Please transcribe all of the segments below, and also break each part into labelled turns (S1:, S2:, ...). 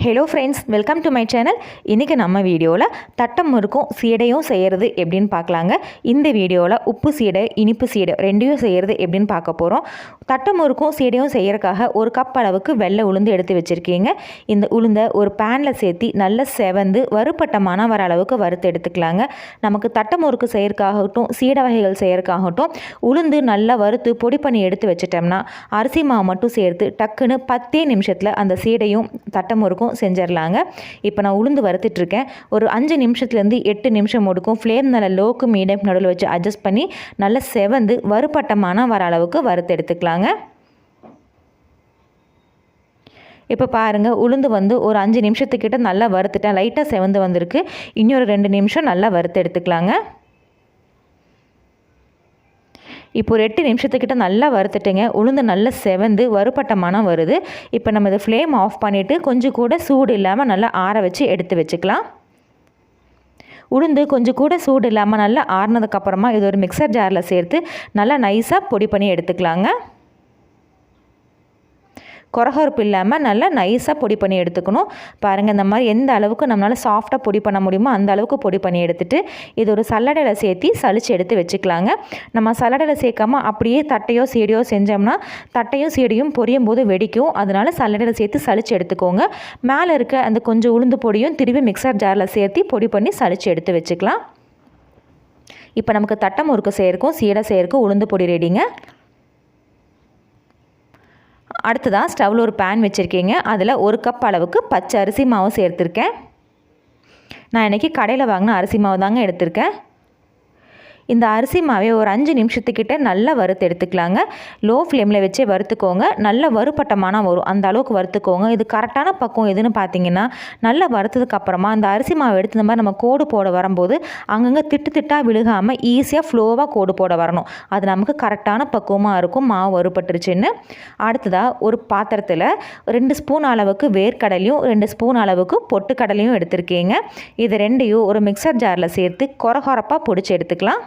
S1: Hello friends welcome to my channel இன்றைக்கி நம்ம வீடியோவில் தட்டம் முறுக்கும் சீடையும் செய்கிறது எப்படின்னு பார்க்கலாங்க. இந்த வீடியோவில் உப்பு சீடை இனிப்பு சீடை ரெண்டையும் செய்கிறது எப்படின்னு பார்க்க போகிறோம் தட்டம் முறுக்கும் சீடையும் செய்கிறக்காக ஒரு கப் அளவுக்கு வெள்ளை உளுந்து எடுத்து வச்சுருக்கீங்க. இந்த உளுந்தை ஒரு பேனில் சேர்த்தி நல்லா செவந்து வறுப்பட்டமான வர அளவுக்கு வறுத்து எடுத்துக்கலாங்க. நமக்கு தட்டம் முறுக்கு செய்கிறக்காகட்டும் சீடை வகைகள் செய்கிறக்காகட்டும் உளுந்து நல்லா வறுத்து பொடி பண்ணி எடுத்து வச்சிட்டோம்னா அரிசி மாவு மட்டும் சேர்த்து டக்குன்னு பத்தே நிமிஷத்தில் அந்த சீடையும் தட்டம் முறுக்கும் செஞ்சிடலாங்க இப்போ நான் உளுந்து வறுத்துட்ருக்கேன். ஒரு அஞ்சு நிமிஷத்துலேருந்து எட்டு நிமிஷம் முடுக்கும் ஃப்ளேம் நல்லா லோக்கு மீடியம் நடுவில் வச்சு அட்ஜஸ்ட் பண்ணி நல்லா செவந்து வறுபட்டமான வர அளவுக்கு வறுத்து எடுத்துக்கலாங்க. இப்போ பாருங்கள் உளுந்து வந்து ஒரு அஞ்சு நிமிஷத்துக்கிட்ட நல்லா வறுத்துட்டேன். லைட்டாக செவந்து வந்திருக்கு. இன்னொரு ரெண்டு நிமிஷம் நல்லா வறுத்து எடுத்துக்கலாங்க. இப்போ ஒரு எட்டு நிமிஷத்துக்கிட்ட நல்லா வறுத்துட்டுங்க. உளுந்து நல்லா செவந்து வறுப்பட்ட மனம் வருது. இப்போ நம்ம இதை ஃப்ளேம் ஆஃப் பண்ணிவிட்டு கொஞ்சம் கூட சூடு இல்லாமல் நல்லா ஆற வச்சு எடுத்து வச்சுக்கலாம். உளுந்து கொஞ்சம் கூட சூடு இல்லாமல் நல்லா ஆறினதுக்கப்புறமா இது ஒரு மிக்சர் ஜாரில் சேர்த்து நல்லா நைஸாக பொடி பண்ணி எடுத்துக்கலாங்க. கொரகொரப்பு இல்லாமல் நல்லா நைஸாக பொடி பண்ணி எடுத்துக்கணும். பாருங்கள் இந்த மாதிரி எந்த அளவுக்கு நம்மளால் சாஃப்டாக பொடி பண்ண முடியுமோ அந்த அளவுக்கு பொடி பண்ணி எடுத்துகிட்டு இது ஒரு சல்லடையில் சேர்த்து சளிச்சு எடுத்து வச்சுக்கலாங்க. நம்ம சல்லடையில் சேர்க்காம அப்படியே தட்டையோ சீடியோ செஞ்சோம்னா தட்டையும் சீடியும் பொரியும் போது வெடிக்கும். அதனால் சல்லடையில் சேர்த்து சளிச்சு எடுத்துக்கோங்க. மேலே இருக்க அந்த கொஞ்சம் உளுந்து பொடியும் திருப்பி மிக்சர் ஜாரில் சேர்த்து பொடி பண்ணி சளிச்சு எடுத்து வச்சுக்கலாம். இப்போ நமக்கு தட்டை முறுக்கு செய்கிறக்கும் சீடை செய்கிறக்கும் உளுந்து பொடி ரெடிங்க அடுத்ததாக ஸ்டவ்வில் ஒரு பேன் வச்சுருக்கீங்க. அதில் ஒரு கப் அளவுக்கு பச்சை அரிசி மாவு சேர்த்துருக்கேன். நான் இன்றைக்கி கடையில் வாங்கின அரிசி மாவு தாங்க எடுத்திருக்கேன். இந்த அரிசி மாவை ஒரு அஞ்சு நிமிஷத்துக்கிட்ட நல்லா வறுத்து எடுத்துக்கலாங்க. லோ ஃப்ளேமில் வச்சே வறுத்துக்கோங்க. நல்ல வறுப்பட்டமான வரும் அந்த அளவுக்கு வறுத்துக்கோங்க. இது கரெக்டான பக்கம் எதுன்னு பார்த்தீங்கன்னா நல்லா வறுத்ததுக்கு அப்புறமா அந்த அரிசி மாவு எடுத்து இந்த மாதிரி நம்ம கோடு போட வரும்போது அங்கங்கே திட்டு திட்டாக விழுகாமல் ஈஸியாக ஃப்ளோவாக கோடு போட வரணும். அது நமக்கு கரெக்டான பக்குவமாக இருக்கும். மாவு வறுப்பட்டுருச்சுன்னு அடுத்ததாக ஒரு பாத்திரத்தில் ரெண்டு ஸ்பூன் அளவுக்கு வேர்க்கடலையும் ரெண்டு ஸ்பூன் அளவுக்கு பொட்டுக்கடலையும் எடுத்திருக்கீங்க. இது ரெண்டையும் ஒரு மிக்சர் ஜாரில் சேர்த்து கொரகொரப்பாக பொடிச்சு எடுத்துக்கலாம்.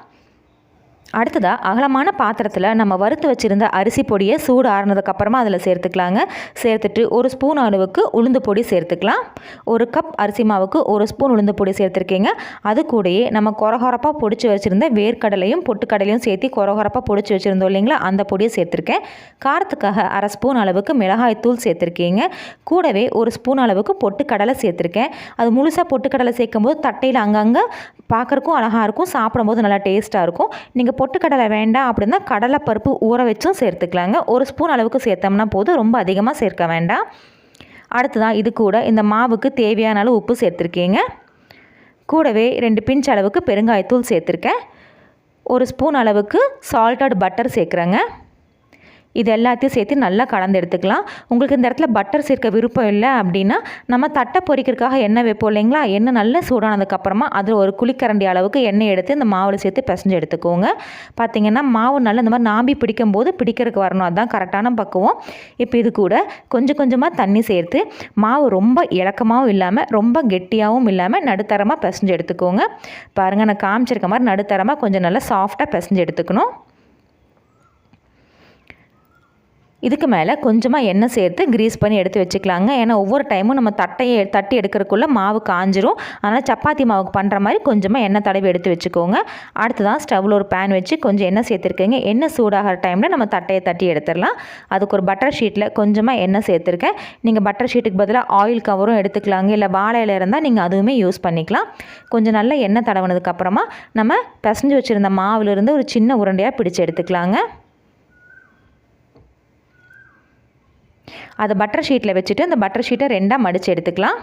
S1: அடுத்ததாக அகலமான பாத்திரத்தில் நம்ம வறுத்து வச்சுருந்த அரிசி பொடியை சூடு ஆறுனதுக்கப்புறமா அதில் சேர்த்துக்கலாங்க. சேர்த்துட்டு ஒரு ஸ்பூன் அளவுக்கு உளுந்து பொடி சேர்த்துக்கலாம். ஒரு கப் அரிசி மாவுக்கு ஒரு ஸ்பூன் உளுந்து பொடி சேர்த்துருக்கீங்க. அது கூடயே நம்ம கொரகொரப்பாக பொடிச்சு வச்சுருந்த வேர்க்கடலையும் பொட்டுக்கடலையும் சேர்த்து கொரகொரப்பாக பொடிச்சு வச்சுருந்தோம் இல்லைங்களா? அந்த பொடியை சேர்த்துருக்கேன். காரத்துக்காக அரை ஸ்பூன் அளவுக்கு மிளகாய் தூள் சேர்த்துருக்கீங்க. கூடவே ஒரு ஸ்பூன் அளவுக்கு பொட்டுக்கடலை சேர்த்துருக்கேன். அது முழுசாக பொட்டுக்கடலை சேர்க்கும்போது தட்டையில் அங்கங்கே பார்க்குறக்கும் அழகாக இருக்கும் சாப்பிடும்போது நல்லா டேஸ்ட்டாக இருக்கும். நீங்கள் பொட்டுக்கடலை வேண்டாம் அப்படின்னா கடலைப்பருப்பு ஊற வச்சும் சேர்த்துக்கலாங்க. ஒரு ஸ்பூன் அளவுக்கு சேர்த்தோம்னா போதும் ரொம்ப அதிகமாக சேர்க்க வேண்டாம். அடுத்ததான் இது கூட இந்த மாவுக்கு தேவையான அளவு உப்பு சேர்த்துருக்கீங்க. கூடவே ரெண்டு பிஞ்ச் அளவுக்கு பெருங்காயத்தூள் சேர்த்துருக்கேன். ஒரு ஸ்பூன் அளவுக்கு சால்டட் பட்டர் சேர்க்குறேங்க. இது எல்லாத்தையும் சேர்த்து நல்லா கலந்து எடுத்துக்கலாம். உங்களுக்கு இந்த இடத்துல பட்டர் சேர்க்க விருப்பம் இல்லை அப்படின்னா நம்ம தட்டை பொறிக்கிறதுக்காக எண்ணெய் வைப்போம் இல்லைங்களா? எண்ணெய் நல்லா சூடானதுக்கப்புறமா அதில் ஒரு குளிக்கரண்டி அளவுக்கு எண்ணெய் எடுத்து இந்த மாவில் சேர்த்து பிசைஞ்சு எடுத்துக்கோங்க. பார்த்திங்கன்னா மாவு நல்லா இந்த மாதிரி நாம்பி பிடிக்கும் போது பிடிக்கிறதுக்கு வரணும். அதுதான் கரெக்டான பக்குவம். இப்போ இது கூட கொஞ்சம் கொஞ்சமாக தண்ணி சேர்த்து மாவு ரொம்ப இலக்கமாகவும் இல்லாமல் ரொம்ப கெட்டியாகவும் இல்லாமல் நடுத்தரமாக பிசைஞ்சு எடுத்துக்கோங்க. பாருங்கள் நான் காமிச்சிருக்க மாதிரி நடுத்தரமாக கொஞ்சம் நல்லா சாஃப்டாக பிசைஞ்சு எடுத்துக்கணும். இதுக்கு மேலே கொஞ்சமாக எண்ணெய் சேர்த்து க்ரீஸ் பண்ணி எடுத்து வச்சுக்கலாங்க. ஏன்னா ஒவ்வொரு டைமும் நம்ம தட்டையை தட்டி எடுக்கிறதுக்குள்ளே மாவு காஞ்சிரும். அதனால் சப்பாத்தி மாவுக்கு பண்ணுற மாதிரி கொஞ்சமாக எண்ணெய் தடவி எடுத்து வச்சுக்கோங்க. அடுத்ததான் ஸ்டவ்வில் ஒரு பேன் வச்சு கொஞ்சம் எண்ணெய் சேர்த்துருக்கேங்க. எண்ணெய் சூடாகிற டைமில் நம்ம தட்டையை தட்டி எடுத்துடலாம். அதுக்கு ஒரு பட்டர் ஷீட்டில் கொஞ்சமாக எண்ணெய் சேர்த்துருக்கேன். நீங்கள் பட்டர் ஷீட்டுக்கு பதிலாக ஆயில் கவரும் எடுத்துக்கலாங்க. இல்லை வாழை இருந்தால் நீங்கள் அதுவுமே யூஸ் பண்ணிக்கலாம். கொஞ்சம் நல்லா எண்ணெய் தடவினதுக்கப்புறமா நம்ம பிசைஞ்சு வச்சுருந்த மாவுலேருந்து ஒரு சின்ன உருண்டையாக பிடிச்சி எடுத்துக்கலாங்க. அதை பட்டர் ஷீட்டில் வச்சுட்டு அந்த பட்டர் ஷீட்டை ரெண்டாக மடித்து எடுத்துக்கலாம்.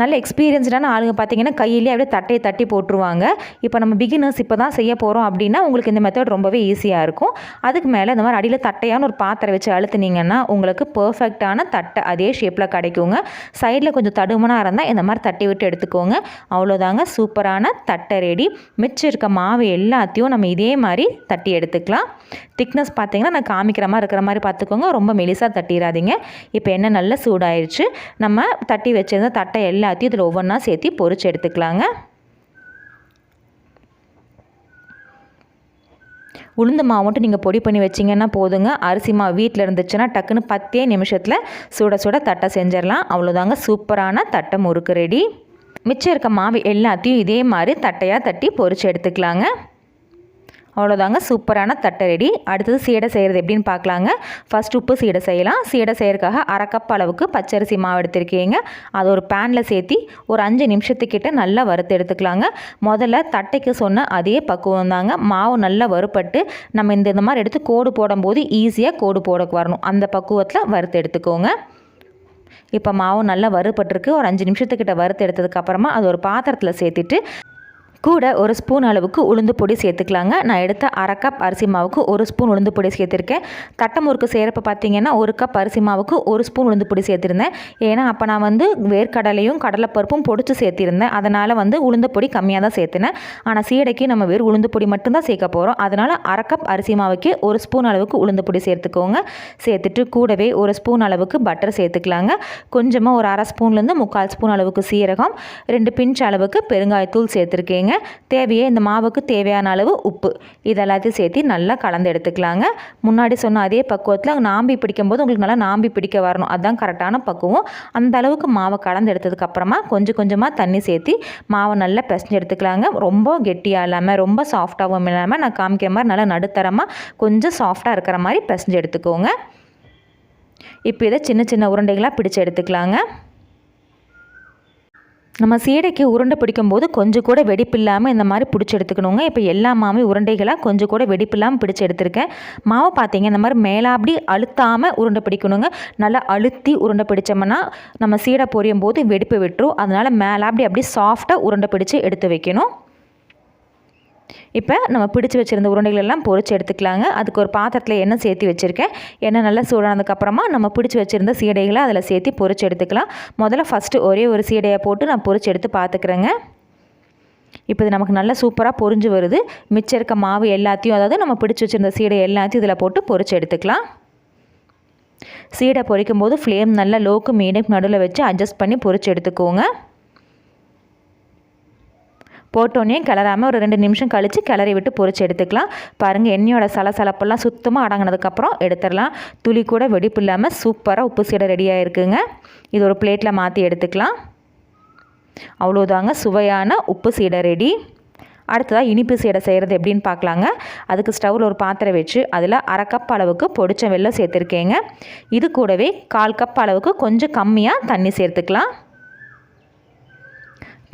S1: நல்ல எக்ஸ்பீரியன்ஸ்டான ஆளுங்க பார்த்தீங்கன்னா கையிலேயே அப்படியே தட்டையை தட்டி போட்டுருவாங்க. இப்போ நம்ம பிகினர்ஸ் இப்போ தான் செய்ய போகிறோம் அப்படின்னா உங்களுக்கு இந்த மெத்தட் ரொம்பவே ஈஸியாக இருக்கும். அதுக்கு மேலே இந்த மாதிரி அடியில் தட்டையான ஒரு பாத்திரம் வச்சு அழுத்துனீங்கன்னா உங்களுக்கு பர்ஃபெக்டான தட்டை அதே ஷேப்பில் கிடைக்குங்க. சைடில் கொஞ்சம் தடுமனாக இருந்தால் இந்த மாதிரி தட்டி விட்டு எடுத்துக்கோங்க. அவ்வளோதாங்க சூப்பரான தட்டை ரெடி மிச்சம் இருக்க மாவு எல்லாத்தையும் நம்ம இதே மாதிரி தட்டி எடுத்துக்கலாம். திக்னஸ் பார்த்தீங்கன்னா நான் காமிக்கிற மாதிரி இருக்கிற மாதிரி பார்த்துக்கோங்க. ரொம்ப மெலிசாக தட்டிடாதீங்க இப்போ என்ன நல்லா சூடாயிருச்சு. நம்ம தட்டி வச்சிருந்த தட்டை எல்லாத்தையும் இதில் ஒவ்வொன்றா சேர்த்து பொறிச்சு எடுத்துக்கலாங்க. உளுந்து மாவு மட்டும் நீங்கள் பொடி பண்ணி வச்சிங்கன்னா போதுங்க. அரிசி மாவு வீட்டில் இருந்துச்சுன்னா டக்குன்னு பத்தே நிமிஷத்தில் சுட சுட தட்டை செஞ்சிடலாம். அவ்வளோதாங்க சூப்பரான தட்டை முறுக்கு ரெடி. மிச்சம் இருக்க மாவு எல்லாத்தையும் இதே மாதிரி தட்டையாக தட்டி பொறிச்சு எடுத்துக்கலாங்க. அவ்வளோதாங்க சூப்பரான தட்டை ரெடி அடுத்தது சீடை செய்கிறது எப்படின்னு பார்க்கலாங்க. ஃபஸ்ட் உப்பு சீடை செய்யலாம். சீடை செய்கிறதுக்காக அரை கப் அளவுக்கு பச்சரிசி மாவு எடுத்திருக்கீங்க. அது ஒரு பேனில் சேர்த்தி ஒரு அஞ்சு நிமிஷத்துக்கிட்ட நல்லா வறுத்து எடுத்துக்கலாங்க. முதல்ல தட்டைக்கு சொன்ன அதே பக்குவம் தாங்க மாவு நல்லா வறுப்பட்டு நம்ம இந்த இந்த மாதிரி எடுத்து கோடு போடும்போது ஈஸியாக கோடு போட வரணும். அந்த பக்குவத்தில் வறுத்து எடுத்துக்கோங்க. இப்போ மாவு நல்லா வறுபட்டிருக்கு. ஒரு அஞ்சு நிமிஷத்துக்கிட்ட வறுத்து எடுத்ததுக்கப்புறமா அது ஒரு பாத்திரத்தில் சேர்த்துட்டு கூட ஒரு ஸ்பூன் அளவுக்கு உளுந்து பொடி சேர்த்துக்கலாங்க. நான் எடுத்த அரை கப் அரிசி மாவுக்கு ஒரு ஸ்பூன் உளுந்து பொடி சேர்த்துருக்கேன். தட்டமுறுக்கு செய்கிறப்ப பார்த்தீங்கன்னா ஒரு கப் அரிசி மாவுக்கு ஒரு ஸ்பூன் உளுந்து பொடி சேர்த்துருந்தேன். ஏன்னா அப்போ நான் வந்து வேர்க்கடலையும் கடலைப்பருப்பும் பொடிச்சு சேர்த்திருந்தேன். அதனால் வந்து உளுந்து பொடி கம்மியாக தான் சேர்த்துனேன். ஆனால் சீடைக்கு நம்ம வெறும் உளுந்து பொடி மட்டும்தான் சேர்க்க போகிறோம் அதனால் அரை கப் அரிசி மாவுக்கு ஒரு ஸ்பூன் அளவுக்கு உளுந்து பொடி சேர்த்துக்கோங்க. சேர்த்துட்டு கூடவே ஒரு ஸ்பூன் அளவுக்கு பட்டர் சேர்த்துக்கலாங்க. கொஞ்சமாக ஒரு அரை ஸ்பூன்லேருந்து முக்கால் ஸ்பூன் அளவுக்கு சீரகம் ரெண்டு பிஞ்ச் அளவுக்கு பெருங்காயத்தூள் சேர்த்துருக்கேங்க. தேவையே இந்த மாவுக்கு தேவையான அளவு உப்பு. இது எல்லாத்தையும் சேர்த்து நல்லா கலந்து எடுத்துக்கலாங்க. முன்னாடி சொன்ன அதே பக்குவத்தில் நாம்பி பிடிக்கும்போது உங்களுக்கு நல்லா நாம்பி பிடிக்க வரணும். அதுதான் கரெக்டான பக்குவம். அந்த அளவுக்கு மாவை கலந்து எடுத்ததுக்கப்புறமா கொஞ்சம் கொஞ்சமாக தண்ணி சேர்த்து மாவை நல்லா பிசைஞ்சு எடுத்துக்கலாங்க. ரொம்ப கெட்டியாக இல்லாமல் ரொம்ப சாஃப்டாகவும் இல்லாமல் நான் காமிக்கிற மாதிரி நல்லா நடுத்தரமாக கொஞ்சம் சாஃப்டாக இருக்கிற மாதிரி பிசைஞ்சு எடுத்துக்கோங்க. இப்போ இதை சின்ன சின்ன உருண்டைகளாக பிடிச்சு எடுத்துக்கலாங்க. நம்ம சீடைக்கு உருண்டை பிடிக்கும்போது கொஞ்சம் கூட வெடிப்பில்லாமல் இந்த மாதிரி பிடிச்சி எடுத்துக்கணுங்க. இப்போ எல்லா மாவுமே உருண்டைகளாக கொஞ்சம் கூட வெடிப்பில்லாமல் பிடிச்சி எடுத்திருக்கேன். மாவு பார்த்தீங்க இந்த மாதிரி மேலாப்படி அழுத்தாமல் உருண்டை பிடிக்கணுங்க. நல்லா அழுத்தி உருண்டை பிடிச்சோம்னா நம்ம சீடை பொரியும் போது வெடிப்பு விட்டுரும். அதனால் மேலாப்படி அப்படி சாஃப்டாக உருண்டை பிடிச்சி எடுத்து வைக்கணும். இப்போ நம்ம பிடிச்சி வச்சுருந்த உருண்டைகள் எல்லாம் பொறிச்சு எடுத்துக்கலாங்க. அதுக்கு ஒரு பாத்திரத்தில் எண்ணெய் சேர்த்து வச்சுருக்கேன். எண்ணெய் நல்லா சூடானதுக்கப்புறமா நம்ம பிடிச்சி வச்சுருந்த சீடைகளை அதில் சேர்த்து பொறிச்சு எடுத்துக்கலாம். முதல்ல ஃபஸ்ட்டு ஒரே ஒரு சீடையை போட்டு நான் பொறிச்சு எடுத்து பார்த்துக்குறேங்க இப்போ இது நமக்கு நல்லா சூப்பராக பொறிஞ்சு வருது. மிச்சம் இருக்க மாவு எல்லாத்தையும் அதாவது நம்ம பிடிச்சி வச்சுருந்த சீடை எல்லாத்தையும் இதில் போட்டு பொறிச்சு எடுத்துக்கலாம். சீடை பொரிக்கும் போது ஃப்ளேம் நல்லா லோக்கு மீடியம் நடுவில் வச்சு அட்ஜஸ்ட் பண்ணி பொறிச்சு எடுத்துக்கோங்க. போட்டோன்னே கிளறாமல் ஒரு ரெண்டு நிமிஷம் கழித்து கிளறி விட்டு பொறிச்சு எடுத்துக்கலாம். பாருங்கள் எண்ணெயோட சலசலப்பெல்லாம் சுத்தமாக அடங்கினதுக்கப்புறம் எடுத்துடலாம். துளி கூட வெடிப்பு இல்லாமல் சூப்பராக உப்பு சீடை ரெடியாக இருக்குங்க இது ஒரு பிளேட்டில் மாற்றி எடுத்துக்கலாம். அவ்வளோதாங்க சுவையான உப்பு சீடை ரெடி அடுத்ததாக இனிப்பு சீடை செய்கிறது எப்படின்னு பார்க்கலாங்க. அதுக்கு ஸ்டவ்வில் ஒரு பாத்திரம் வச்சு அதில் அரை கப் அளவுக்கு பொடிச்ச வெள்ளம் சேர்த்துருக்கேங்க. இது கூடவே கால் கப் அளவுக்கு கொஞ்சம் கம்மியாக தண்ணி சேர்த்துக்கலாம்.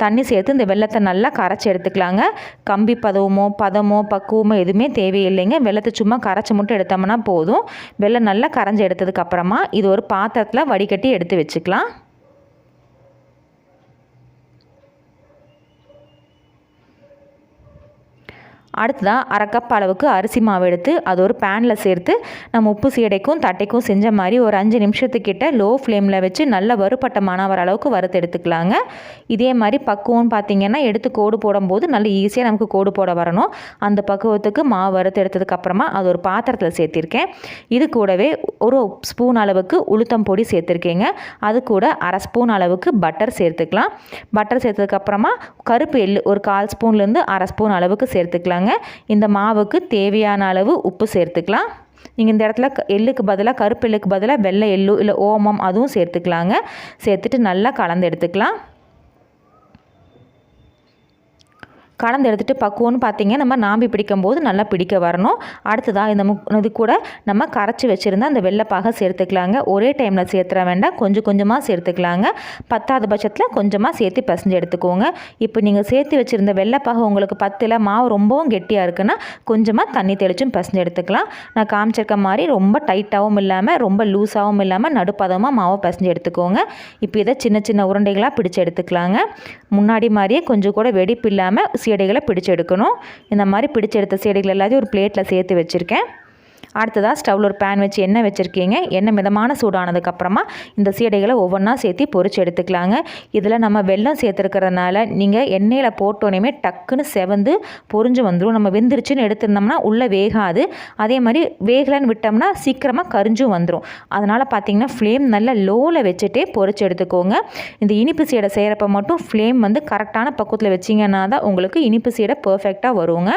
S1: தண்ணி சேர்த்து இந்த வெள்ளத்தை நல்லா கரைச்சி எடுத்துக்கலாங்க. கம்பி பதவமோ பதமோ பக்குவமோ எதுவுமே தேவையில்லைங்க. வெள்ளத்தை சும்மா கரைச்சி மட்டும் எடுத்தோம்னா போதும். வெள்ளம் நல்லா கரைஞ்சி எடுத்ததுக்கப்புறமா இது ஒரு பாத்திரத்தில் வடிகட்டி எடுத்து வச்சுக்கலாம். அடுத்ததாக அரை கப் அளவுக்கு அரிசி மாவு எடுத்து அது ஒரு பேனில் சேர்த்து நம்ம உப்பு சீடைக்கும் தட்டைக்கும் செஞ்ச மாதிரி ஒரு அஞ்சு நிமிஷத்துக்கிட்ட லோ ஃப்ளேமில் வச்சு நல்ல வறுப்பட்ட மனம் வர அளவுக்கு வறுத்து எடுத்துக்கலாங்க. இதே மாதிரி பக்குவம் பார்த்திங்கன்னா எடுத்து கோடு போடும்போது நல்ல ஈஸியாக நமக்கு கோடு போட வரணும். அந்த பக்குவத்துக்கு மாவு வறுத்து எடுத்ததுக்கப்புறமா அது ஒரு பாத்திரத்தில் சேர்த்திருக்கேன். இது கூடவே ஒரு ஸ்பூன் அளவுக்கு உளுத்தம் பொடி சேர்த்துருக்கேங்க. அது கூட அரை ஸ்பூன் அளவுக்கு பட்டர் சேர்த்துக்கலாம். பட்டர் சேர்த்ததுக்கப்புறமா கருப்பு எள் ஒரு கால் ஸ்பூன்லேருந்து அரை ஸ்பூன் அளவுக்கு சேர்த்துக்கலாங்க. இந்த மாவுக்கு தேவையான அளவு உப்பு சேர்த்துக்கலாம். நீங்கள் இந்த இடத்துல எள்ளுக்கு பதிலாக கருப்பு எள்ளுக்கு பதிலாக வெள்ளை எள்ளு இல்லை ஓமம் அதுவும் சேர்த்துக்கலாங்க. சேர்த்துட்டு நல்லா கலந்து எடுத்துக்கலாம். கலந்து எடுத்துகிட்டு பக்குவம்னு பார்த்தீங்க நம்ம நாம்பி பிடிக்கும் போது நல்லா பிடிக்க வரணும். அடுத்ததாக இந்த முக் இது கூட நம்ம கரைச்சி வச்சுருந்தா அந்த வெள்ளைப்பாக சேர்த்துக்கலாங்க. ஒரே டைமில் சேர்த்துற வேண்டாம். கொஞ்சம் கொஞ்சமாக சேர்த்துக்கலாங்க. பத்தாவது பட்சத்தில் கொஞ்சமாக சேர்த்து பசஞ்சு எடுத்துக்கோங்க. இப்போ நீங்கள் சேர்த்து வச்சுருந்த வெள்ளைப்பாக உங்களுக்கு பத்தில் மாவு ரொம்பவும் கெட்டியாக இருக்குன்னா கொஞ்சமாக தண்ணி தெளிச்சும் பசஞ்சு எடுத்துக்கலாம். நான் காமிச்சிருக்க மாதிரி ரொம்ப டைட்டாகவும் இல்லாமல் ரொம்ப லூஸாகவும் இல்லாமல் நடுப்பதமாக மாவை பசஞ்சு எடுத்துக்கோங்க. இப்போ இதை சின்ன சின்ன உருண்டைகளாக பிடிச்சி எடுத்துக்கலாங்க. முன்னாடி மாதிரியே கொஞ்சம் கூட வெடிப்பு இல்லாமல் சீடைகளை பிடிச்செடுக்கணும் இந்த மாதிரி பிடிச்செடுத்த சீடைகள் எல்லாத்தையும் ஒரு பிளேட்டில் சேர்த்து வச்சுருக்கேன். அடுத்ததாக ஸ்டவ்வில் ஒரு பேன் வச்சு எண்ணெய் வச்சுருக்கீங்க. எண்ணெய் மிதமான சூடானதுக்கப்புறமா இந்த சீடைகளை ஒவ்வொன்றா சேர்த்து பொறிச்சு எடுத்துக்கலாங்க. இதில் நம்ம வெள்ளம் சேர்த்துருக்கிறதுனால நீங்கள் எண்ணெயில் போட்டோன்னே டக்குன்னு செவந்து பொறிஞ்சு வந்துடும் நம்ம வெந்துருச்சுன்னு எடுத்திருந்தோம்னா உள்ளே வேகாது. அதே மாதிரி வேகலன்னு விட்டோம்னா சீக்கிரமாக கரிஞ்சும் வந்துடும் அதனால் பார்த்தீங்கன்னா ஃப்ளேம் நல்லா லோவில் வச்சுட்டே பொறிச்சு எடுத்துக்கோங்க. இந்த இனிப்பு சீடை செய்கிறப்ப மட்டும் ஃப்ளேம் வந்து கரெக்டான பக்குவத்தில் வச்சிங்கன்னா தான் உங்களுக்கு இனிப்பு சீடை பர்ஃபெக்டாக வருங்க.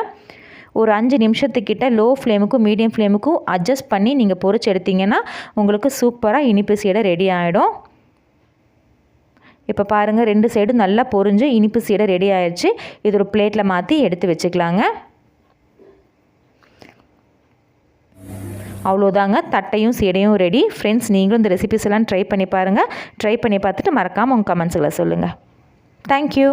S1: ஒரு அஞ்சு நிமிஷத்துக்கிட்ட லோ ஃப்ளேமுக்கும் மீடியம் ஃப்ளேமுக்கும் அட்ஜஸ்ட் பண்ணி நீங்கள் பொறிச்சு எடுத்தீங்கன்னா உங்களுக்கு சூப்பராக இனிப்பு சீடை ரெடி ஆகிடும் இப்போ பாருங்கள் ரெண்டு சைடும் நல்லா பொரிஞ்சு இனிப்பு சீடை ரெடி ஆயிடுச்சு இது ஒரு பிளேட்டில் மாற்றி எடுத்து வச்சுக்கலாங்க. அவ்வளோதாங்க தட்டையும் சீடையும் ரெடி ஃப்ரெண்ட்ஸ் நீங்களும் இந்த ரெசிபிஸ் எல்லாம் ட்ரை பண்ணி பாருங்கள் ட்ரை பண்ணி பார்த்துட்டு மறக்காமல் உங்கள் கமெண்ட்ஸில் சொல்லுங்கள் தேங்க்யூ